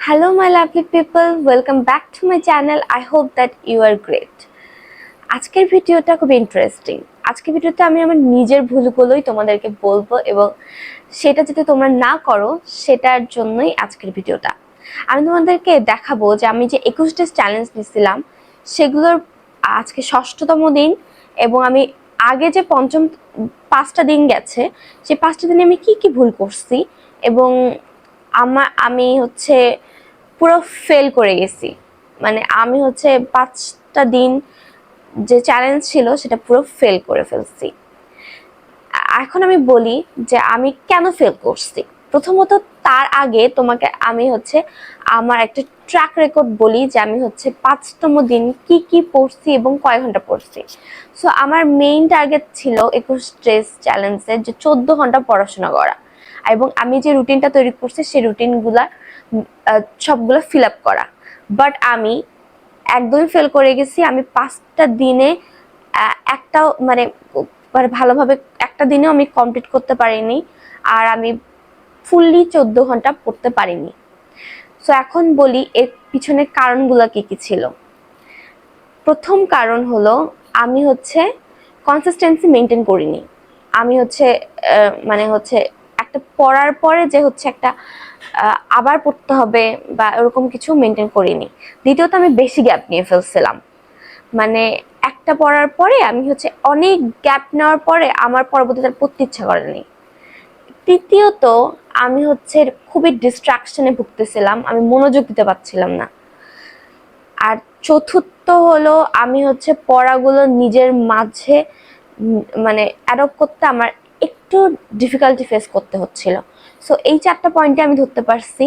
Hello, my lovely people. Welcome back to my channel. I hope that you are great. আজকের ভিডিওটা খুব interesting আজকের ভিডিওতে আমি আমার নিজের ভুলগুলোই তোমাদেরকে বলব এবং সেটা যদি তোমরা না করো সেটার জন্যই আজকের ভিডিওটা আমি তোমাদেরকে দেখাবো যে আমি যে একুশ চ্যালেঞ্জ দিছিলাম সেগুলোর আজকে ষষ্ঠতম দিন এবং আমি আগে যে পঞ্চম পাঁচটা দিন গেছে সেই পাঁচটা দিনে আমি কি কি ভুল করছি এবং আমার আমি হচ্ছে পুরো ফেল করে গেছি। মানে আমি হচ্ছে পাঁচটা দিন যে চ্যালেঞ্জ ছিল, সেটা পুরো ফেল করে ফেলছি। এখন আমি বলি যে আমি কেন ফেল করছি? প্রথমত তার আগে তোমাকে আমি হচ্ছে আমার একটা ট্র্যাক রেকর্ড বলি যে আমি হচ্ছে পাঁচতম দিন কি কি পড়ছি এবং কয় ঘণ্টা পড়ছি। সো আমার মেইন টার্গেট ছিল একুশ ড্রেস চ্যালেঞ্জের যে চোদ্দ ঘণ্টা পড়াশোনা করা। এবং আমি যে রুটিনটা তৈরি করছি, সেই রুটিনগুলা সবগুলো ফিল আপ করা। বাট আমি একদমই ফেল করে গেছি আমি পাঁচটা দিনে আহ, একটাও মানে মানে ভালোভাবে একটা দিনেও আমি কমপ্লিট করতে পারিনি আর আমি ফুললি চোদ্দ ঘণ্টা পড়তে পারিনি। সো এখন বলি এর পিছনের কারণগুলো কি কি ছিল। প্রথম কারণ হলো আমি হচ্ছে কনসিস্টেন্সি মেনটেন করিনি। আমি হচ্ছে মানে হচ্ছে একটা পড়ার পরে যে হচ্ছে একটা আবার পড়তে হবে বা এরকম কিছু মেনটেন করিনি। দ্বিতীয়ত, আমি বেশি গ্যাপ নিয়ে ফেলছিলাম। মানে একটা পড়ার পরে আমি হচ্ছে অনেক গ্যাপ নেওয়ার পরে আমার পরবর্তীতে আর পড়তে ইচ্ছা করেনি। তৃতীয়ত, আমি হচ্ছে খুবই ডিস্ট্রাকশনে ভুগতেছিলাম, আমি মনোযোগ দিতে পারছিলাম না। আর চতুর্থ হলো, আমি হচ্ছে পড়াগুলো নিজের মাঝে মানে অ্যাডপ্ট করতে আমার একটু ডিফিকাল্টি ফেস করতে হচ্ছিল। সো এই চারটা পয়েন্টে আমি ধরতে পারছি।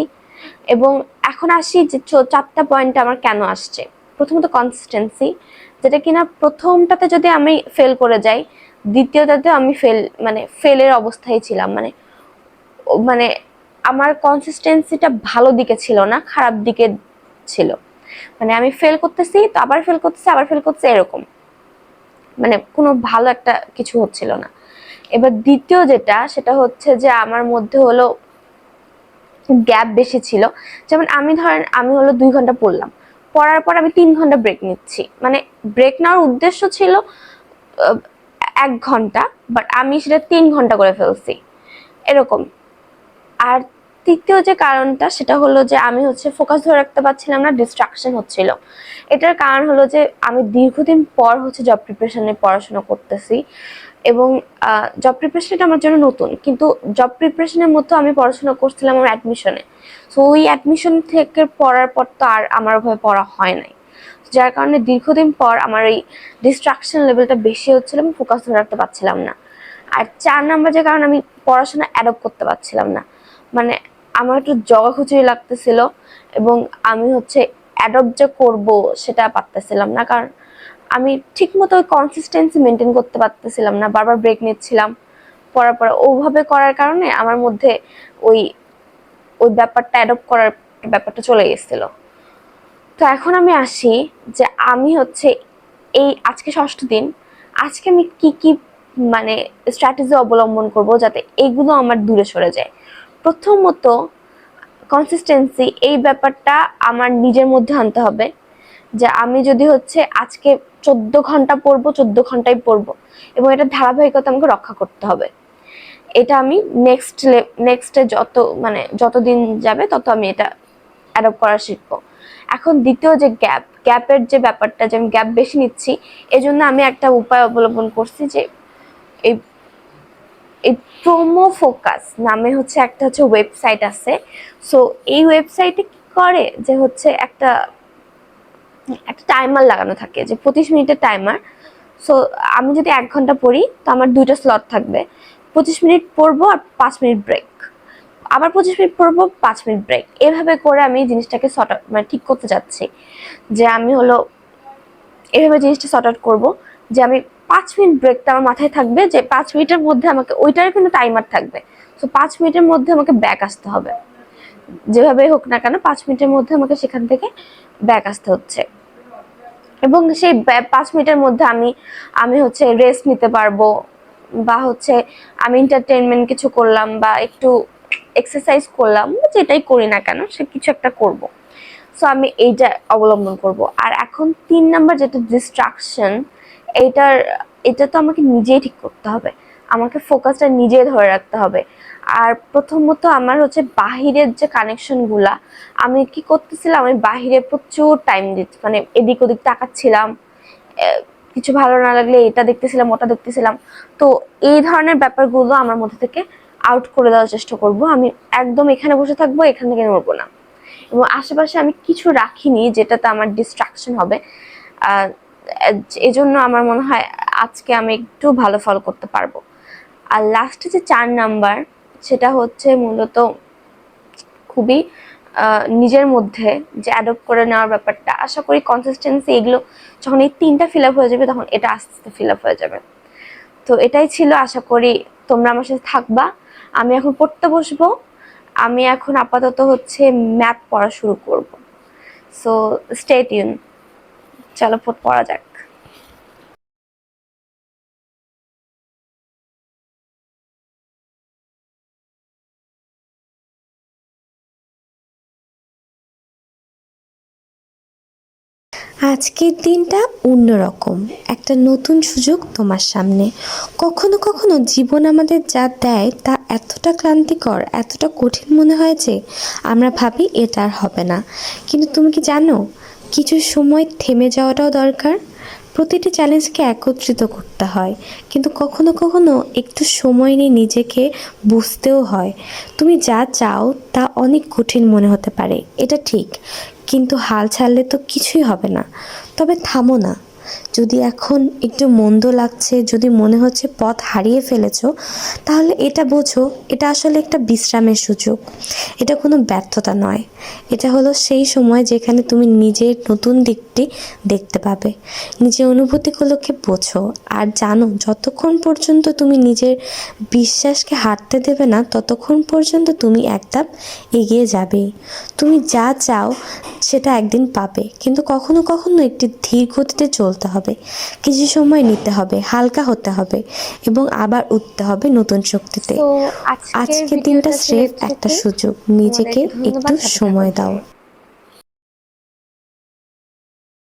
এবং এখন আসি যে চারটা পয়েন্ট আমার কেন আসছে। প্রথমত কনসিস্টেন্সি যেটা কিনা প্রথমটাতে যদি আমি ফেল করে যাই দ্বিতীয়টাতে আমি ফেল মানে ফেলের অবস্থায় ছিলাম। মানে মানে আমার কনসিস্টেন্সিটা ভালো দিকে ছিল না, খারাপ দিকে ছিল। মানে আমি ফেল করতেছি, তো আবার ফেল করতেছি, আবার ফেল করতেছি, এরকম। মানে কোনো ভালো একটা কিছু হচ্ছিল না। এবার দ্বিতীয় যেটা, সেটা হচ্ছে যে আমার মধ্যে হলো গ্যাপ বেশি ছিল। যেমন আমি ধরেন, আমি হলো দুই ঘণ্টা পড়লাম। পড়ার পর আমি তিন ঘণ্টা ব্রেক নিচ্ছি। মানে ব্রেক নেওয়ার উদ্দেশ্য ছিল এক ঘণ্টা বাট আমি সেটা তিন ঘণ্টা করে ফেলছি। এরকম। আর তৃতীয় যে কারণটা, সেটা হলো যে আমি হচ্ছে ফোকাস ধরে রাখতে পারছিলাম না ডিস্ট্রাকশন হচ্ছিল। এটার কারণ হলো যে আমি দীর্ঘদিন পর হচ্ছে জব প্রিপারেশনে পড়াশোনা করতেছি এবং জব প্রিপারেশনটা আমার জন্য নতুন, কিন্তু জব প্রিপারেশনের মতো আমি পড়াশোনা করছিলাম আমার অ্যাডমিশনে সো ওই অ্যাডমিশন থেকে পড়ার পর তো আর আমার ওভাবে পড়া হয় নাই। যার কারণে দীর্ঘদিন পর আমার এই ডিস্ট্রাকশন লেভেলটা বেশি হচ্ছিল, আমি ফোকাস ধরে রাখতে পারছিলাম না। আর চার নাম্বার যে কারণে আমি পড়াশোনা অ্যাডপ্ট করতে পারছিলাম না। মানে আমার একটু জগাখুচুরি লাগতেছিল এবং আমি হচ্ছে অ্যাডপ্ট যে করব সেটা পারতেছিলাম না। কারণ আমি ঠিক মতো কনসিস্টেন্সি মেনটেন করতে পারতেছিলাম না। বারবার ব্রেক নিচ্ছিলাম। পড়ার পর ওভাবে করার কারণে আমার মধ্যে ওই ওই ব্যাপারটা অ্যাডপ্ট করার ব্যাপারটা চলে গেছিল। তো এখন আমি আসি যে আমি হচ্ছে এই আজকে ষষ্ঠ দিন, আজকে আমি কি কি মানে স্ট্র্যাটেজি অবলম্বন করব যাতে এগুলো আমার দূরে সরে যায়। প্রথমত কনসিস্টেন্সি এই ব্যাপারটা আমার নিজের মধ্যে আনতে হবে। যে আমি যদি হচ্ছে আজকে চোদ্দ ঘণ্টা পড়ব, চোদ্দ ঘন্টাই পড়ব এবং এটা ধারাবাহিকতা আমাকে রক্ষা করতে হবে। এটা আমি নেক্সট নেক্সটে যত মানে যতদিন যাবে তত আমি এটা অ্যাডপ্ট করা শিখব। এখন দ্বিতীয় যে গ্যাপ গ্যাপের যে ব্যাপারটা যে আমি গ্যাপ বেশি নিচ্ছি, এজন্য আমি একটা উপায় অবলম্বন করছি যে এই এই প্রোমো ফোকাস নামে হচ্ছে একটা হচ্ছে ওয়েবসাইট আছে। সো এই ওয়েবসাইটে কি করে? যে হচ্ছে একটা একটা টাইমার লাগানো থাকে, যে পঁচিশ মিনিটের টাইমার সো আমি যদি এক ঘণ্টা পড়ি, তো আমার দুইটা স্লট থাকবে। পঁচিশ মিনিট পড়ব আর পাঁচ মিনিট ব্রেক আবার পঁচিশ মিনিট পড়ব, পাঁচ মিনিট ব্রেক এভাবে করে আমি জিনিসটাকে সর্ট মানে ঠিক করতে যাচ্ছি। যে আমি হলো, এভাবে জিনিসটা সর্ট আউট করব। যে আমি পাঁচ মিনিট ব্রেকটা আমার মাথায় থাকবে যে পাঁচ মিনিটের মধ্যে আমাকে ওইটার কিন্তু টাইমার থাকবে। তো পাঁচ মিনিটের মধ্যে আমাকে ব্যাক আসতে হবে। যেভাবে হোক না কেন, পাঁচ মিনিটের মধ্যে আমাকে সেখান থেকে ব্যাক আসতে হচ্ছে। এবং সেই পাঁচ মিনিটের মধ্যে আমি আমি হচ্ছে রেস্ট নিতে পারব বা হচ্ছে আমি এন্টারটেনমেন্ট কিছু করলাম বা একটু এক্সারসাইজ করলাম, যেটাই করি না কেন, সে কিছু একটা করব। সো আমি এইটা অবলম্বন করব। আর এখন তিন নাম্বার যেটা ডিস্ট্রাকশন এইটার, এটা তো আমাকে নিজেই ঠিক করতে হবে। আমাকে ফোকাসটা নিজে ধরে রাখতে হবে। আর প্রথমত আমার হচ্ছে বাহিরের যে কানেকশনগুলা আমি কি করতেছিলাম, আমি বাহিরে প্রচুর টাইম দিচ্ছি মানে এদিক ওদিক তাকাচ্ছিলাম কিছু ভালো না লাগলে এটা দেখতেছিলাম, ওটা দেখতেছিলাম। তো এই ধরনের ব্যাপারগুলো আমার মধ্যে থেকে আউট করে দেওয়ার চেষ্টা করব। আমি একদম এখানে বসে থাকব, এখান থেকে নড়বো না। এবং আশেপাশে আমি কিছু রাখিনি যেটাতে আমার ডিস্ট্রাকশন হবে। এজন্য আমার মনে হয় আজকে আমি একটু ভালো ফল করতে পারব। আর লাস্টে যে চার নাম্বার সেটা হচ্ছে মূলত খুবই নিজের মধ্যে যে অ্যাডপ্ট করে নেওয়ার ব্যাপারটা। আশা করি কনসিস্টেন্সি এগুলো যখন এই তিনটা ফিল আপ হয়ে যাবে, তখন এটা আস্তে আস্তে ফিল আপ হয়ে যাবে। তো এটাই ছিল, আশা করি তোমরা আমার সাথে থাকবা। আমি এখন পড়তে বসবো। আমি এখন আপাতত হচ্ছে ম্যাথ পড়া শুরু করব। সো স্টে টিউন চলো পড়- পড়া যাক। আজকের দিনটা অন্যরকম একটা নতুন সুযোগ তোমার সামনে। কখনো কখনো জীবন আমাদের যা দেয় তা এতটা ক্লান্তিকর, এতটা কঠিন মনে হয় যে আমরা ভাবি এটা আর হবে না। কিন্তু তুমি কি জানো কিছু সময় থেমে যাওয়াটাও দরকার। প্রতিটি চ্যালেঞ্জকে একত্রিত করতে হয়, কিন্তু কখনো কখনো একটু সময় নিয়ে নিজেকে বুঝতেও হয়। তুমি যা চাও তা অনেক কঠিন মনে হতে পারে, এটা ঠিক, কিন্তু হাল ছাড়লে তো কিছুই হবে না। তবে থামো না। যদি এখন একটু মন্দ লাগছে, যদি মনে হচ্ছে পথ হারিয়ে ফেলেছো, তাহলে এটা বোঝো, এটা আসলে একটা বিশ্রামের সুযোগ। এটা কোনো ব্যর্থতা নয়। এটা হলো সেই সময় যেখানে তুমি নিজের নতুন দিকটি দেখতে পাবে। নিজের অনুভূতিগুলোকে বোঝো আর জানো, যতক্ষণ পর্যন্ত তুমি নিজের বিশ্বাসকে হারতে দেবে না, ততক্ষণ পর্যন্ত তুমি এক ধাপ এগিয়ে যাবেই তুমি যা চাও, সেটা একদিন পাবে। কিন্তু কখনো কখনো একটি ধীর গতিতে চলতে হবে। কিছু সময় নিতে হবে হালকা হতে হবে এবং আবার উঠতে হবে নতুন শক্তিতে। আজকের দিনটা স্রেফ একটা সুযোগ। নিজেকে একটু সময় দাও।